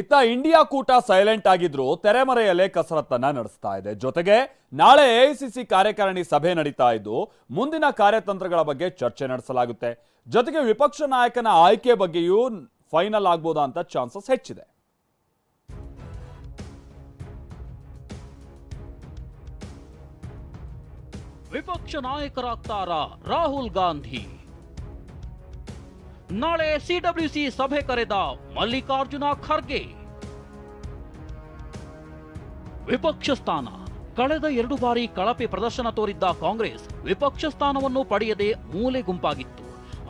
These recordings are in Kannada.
ಇತ್ತ ಇಂಡಿಯಾ ಕೂಟ ಸೈಲೆಂಟ್ ಆಗಿದ್ರು ತೆರೆಮರೆಯಲ್ಲೇ ಕಸರತ್ತನ್ನ ನಡೆಸ್ತಾ ಇದೆ. ಜೊತೆಗೆ ನಾಳೆ ಎಐಸಿಸಿ ಕಾರ್ಯಕಾರಿಣಿ ಸಭೆ ನಡೀತಾ ಇದ್ದು ಮುಂದಿನ ಕಾರ್ಯತಂತ್ರಗಳ ಬಗ್ಗೆ ಚರ್ಚೆ ನಡೆಸಲಾಗುತ್ತೆ. ಜೊತೆಗೆ ವಿಪಕ್ಷ ನಾಯಕನ ಆಯ್ಕೆ ಬಗ್ಗೆಯೂ ಫೈನಲ್ ಆಗ್ಬೋದಾ ಅಂತ ಚಾನ್ಸಸ್ ಹೆಚ್ಚಿದೆ. ವಿಪಕ್ಷ ನಾಯಕರಾಗ್ತಾರಾ ರಾಹುಲ್ ಗಾಂಧಿ? ನಾಳೆ ಸಿಡಬ್ಲ್ಯೂಸಿ ಸಭೆ ಕರೆದ ಮಲ್ಲಿಕಾರ್ಜುನ ಖರ್ಗೆ. ವಿಪಕ್ಷ ಸ್ಥಾನ. ಕಳೆದ ಎರಡು ಬಾರಿ ಕಳಪೆ ಪ್ರದರ್ಶನ ತೋರಿದ್ದ ಕಾಂಗ್ರೆಸ್ ವಿಪಕ್ಷ ಸ್ಥಾನವನ್ನು ಪಡೆಯದೆ ಮೂಲೆ ಗುಂಪಾಗಿತ್ತು.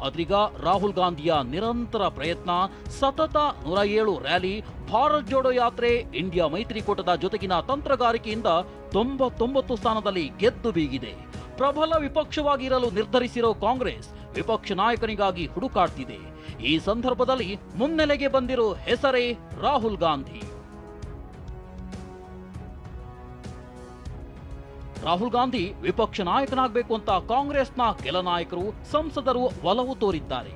ಆದ್ರೀಗ ರಾಹುಲ್ ಗಾಂಧಿಯ ನಿರಂತರ ಪ್ರಯತ್ನ, ಸತತ ನೂರ ಏಳು ರ್ಯಾಲಿ, ಭಾರತ್ ಜೋಡೋ ಯಾತ್ರೆ, ಇಂಡಿಯಾ ಮೈತ್ರಿಕೂಟದ ಜೊತೆಗಿನ ತಂತ್ರಗಾರಿಕೆಯಿಂದ ತೊಂಬತ್ತೊಂಬತ್ತು ಸ್ಥಾನದಲ್ಲಿ ಗೆದ್ದು ಬೀಗಿದೆ. ಪ್ರಬಲ ವಿಪಕ್ಷವಾಗಿರಲು ನಿರ್ಧರಿಸಿರೋ ಕಾಂಗ್ರೆಸ್ ವಿಪಕ್ಷ ನಾಯಕನಿಗಾಗಿ ಹುಡುಕಾಡ್ತಿದೆ. ಈ ಸಂದರ್ಭದಲ್ಲಿ ಮುನ್ನೆಲೆಗೆ ಬಂದಿರೋ ಹೆಸರೇ ರಾಹುಲ್ ಗಾಂಧಿ. ರಾಹುಲ್ ಗಾಂಧಿ ವಿಪಕ್ಷ ನಾಯಕನಾಗಬೇಕು ಅಂತ ಕಾಂಗ್ರೆಸ್ನ ಕೆಲ ನಾಯಕರು ಸಂಸದರು ಒಲವು ತೋರಿದ್ದಾರೆ.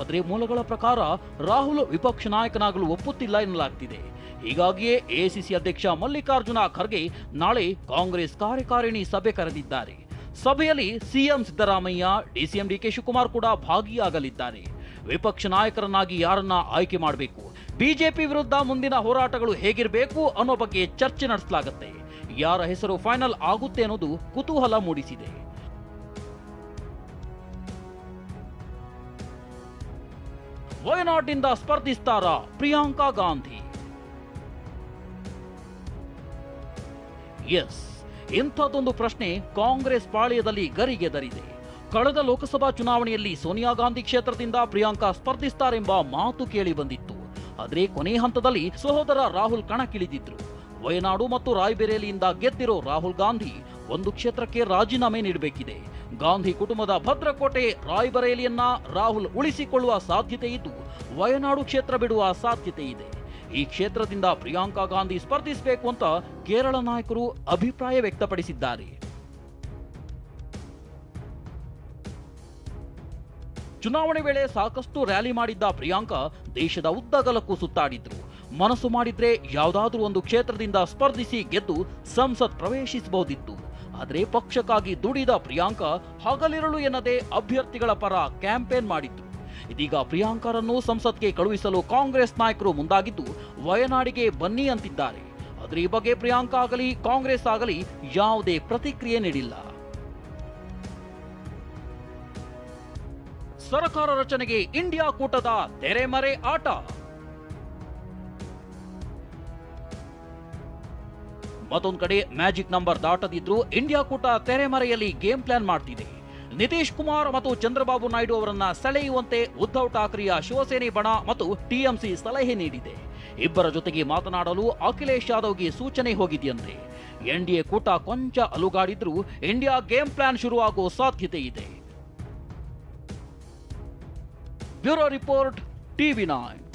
ಆದರೆ ಮೂಲಗಳ ಪ್ರಕಾರ ರಾಹುಲ್ ವಿಪಕ್ಷ ನಾಯಕನಾಗಲು ಒಪ್ಪುತ್ತಿಲ್ಲ ಎನ್ನಲಾಗ್ತಿದೆ. ಹೀಗಾಗಿಯೇ ಎಐಸಿಸಿ ಅಧ್ಯಕ್ಷ ಮಲ್ಲಿಕಾರ್ಜುನ ಖರ್ಗೆ ನಾಳೆ ಕಾಂಗ್ರೆಸ್ ಕಾರ್ಯಕಾರಿಣಿ ಸಭೆ ಕರೆದಿದ್ದಾರೆ. ಸಭೆಯಲ್ಲಿ CM Siddaramaiah, DCM DK Shivakumar ಕೂಡ ಭಾಗಿಯಾಗಲಿದ್ದಾರೆ. ವಿಪಕ್ಷ ನಾಯಕರನ್ನಾಗಿ ಯಾರನ್ನ ಆಯ್ಕೆ ಮಾಡಬೇಕು? ಬಿಜೆಪಿ ವಿರುದ್ಧ ಮುಂದಿನ ಹೋರಾಟಗಳು ಹೇಗಿರಬೇಕು ಅನ್ನೋ ಬಗ್ಗೆ ಚರ್ಚೆ ನಡೆಸಲಾಗುತ್ತೆ. ಯಾರ ಹೆಸರು ಫೈನಲ್ ಆಗುತ್ತೆ ಅನ್ನೋದು ಕುತೂಹಲ ಮೂಡಿಸಿದೆ. ವಯನಾಡಿನಿಂದ ಸ್ಪರ್ಧಿಸ್ತಾರ ಪ್ರಿಯಾಂಕಾ ಗಾಂಧಿ. ಎಸ್. ಇಂಥದ್ದೊಂದು ಪ್ರಶ್ನೆ ಕಾಂಗ್ರೆಸ್ ಪಾಳ್ಯದಲ್ಲಿ ಗರಿಗೆದರಿದೆ ಕಳೆದ ಲೋಕಸಭಾ ಚುನಾವಣೆಯಲ್ಲಿ ಸೋನಿಯಾ ಗಾಂಧಿ ಕ್ಷೇತ್ರದಿಂದ ಪ್ರಿಯಾಂಕಾ ಸ್ಪರ್ಧಿಸ್ತಾರೆಂಬ ಮಾತು ಕೇಳಿ ಬಂದಿತ್ತು. ಆದರೆ ಕೊನೆ ಹಂತದಲ್ಲಿ ಸಹೋದರ ರಾಹುಲ್ ಕಣಕ್ಕಿಳಿದಿದ್ರು. ವಯನಾಡು ಮತ್ತು ರಾಯ್ಬೆರೇಲಿಯಿಂದ ಗೆದ್ದಿರೋ ರಾಹುಲ್ ಗಾಂಧಿ ಒಂದು ಕ್ಷೇತ್ರಕ್ಕೆ ರಾಜೀನಾಮೆ ನೀಡಬೇಕಿದೆ. ಗಾಂಧಿ ಕುಟುಂಬದ ಭದ್ರಕೋಟೆ ರಾಯ್ಬರೇಲಿಯನ್ನ ರಾಹುಲ್ ಉಳಿಸಿಕೊಳ್ಳುವ ಸಾಧ್ಯತೆ ಇದ್ದು, ವಯನಾಡು ಕ್ಷೇತ್ರ ಬಿಡುವ ಸಾಧ್ಯತೆ ಇದೆ. ಈ ಕ್ಷೇತ್ರದಿಂದ ಪ್ರಿಯಾಂಕಾ ಗಾಂಧಿ ಸ್ಪರ್ಧಿಸಬೇಕು ಅಂತ ಕೇರಳ ನಾಯಕರು ಅಭಿಪ್ರಾಯ ವ್ಯಕ್ತಪಡಿಸಿದ್ದಾರೆ. ಚುನಾವಣೆ ವೇಳೆ ಸಾಕಷ್ಟು ರ್ಯಾಲಿ ಮಾಡಿದ್ದ ಪ್ರಿಯಾಂಕಾ ದೇಶದ ಉದ್ದಗಲಕ್ಕೂ ಸುತ್ತಾಡಿದ್ರು. ಮನಸ್ಸು ಮಾಡಿದ್ರೆ ಯಾವುದಾದ್ರೂ ಒಂದು ಕ್ಷೇತ್ರದಿಂದ ಸ್ಪರ್ಧಿಸಿ ಗೆದ್ದು ಸಂಸತ್ ಪ್ರವೇಶಿಸಬಹುದಿತ್ತು. ಆದರೆ ಪಕ್ಷಕ್ಕಾಗಿ ದುಡಿದ ಪ್ರಿಯಾಂಕಾ ಹಗಲಿರಳು ಎನ್ನದೇ ಅಭ್ಯರ್ಥಿಗಳ ಪರ ಕ್ಯಾಂಪೇನ್ ಮಾಡಿದ್ರು. ಇದೀಗ ಪ್ರಿಯಾಂಕರನ್ನು ಸಂಸತ್ಗೆ ಕಳುಹಿಸಲು ಕಾಂಗ್ರೆಸ್ ನಾಯಕರು ಮುಂದಾಗಿದ್ದು, ವಯನಾಡಿಗೆ ಬನ್ನಿ ಅಂತಿದ್ದಾರೆ. ಆದರೆ ಈ ಬಗ್ಗೆ ಪ್ರಿಯಾಂಕಾ ಆಗಲಿ, ಕಾಂಗ್ರೆಸ್ ಆಗಲಿ ಯಾವುದೇ ಪ್ರತಿಕ್ರಿಯೆ ನೀಡಿಲ್ಲ. ಸರ್ಕಾರ ರಚನೆಗೆ ಇಂಡಿಯಾ ಕೂಟದ ತೆರೆಮರೆ ಆಟ. ಮತ್ತೊಂದು ಕಡೆ ಮ್ಯಾಜಿಕ್ ನಂಬರ್ ದಾಟದಿದ್ರು ಇಂಡಿಯಾ ಕೂಟ ತೆರೆಮರೆಯಲ್ಲಿ ಗೇಮ್ ಪ್ಲಾನ್ ಮಾಡ್ತಿದೆ. ನಿತೀಶ್ ಕುಮಾರ್ ಮತ್ತು ಚಂದ್ರಬಾಬು ನಾಯ್ಡು ಅವರನ್ನ ಸೆಳೆಯುವಂತೆ ಉದ್ಧವ್ ಠಾಕ್ರೆಯ ಶಿವಸೇನೆ ಬಣ ಮತ್ತು ಟಿಎಂಸಿ ಸಲಹೆ ನೀಡಿದೆ. ಇಬ್ಬರ ಜೊತೆಗೆ ಮಾತನಾಡಲು ಅಖಿಲೇಶ್ ಯಾದವ್ಗೆ ಸೂಚನೆ ಹೋಗಿದೆಯಂತೆ. ಎನ್ಡಿಎ ಕೂಟ ಕೊಂಚ ಅಲುಗಾಡಿದ್ರೂ ಇಂಡಿಯಾ ಗೇಮ್ ಪ್ಲಾನ್ ಶುರುವಾಗೋ ಸಾಧ್ಯತೆ ಇದೆ. Bureau report TV nine.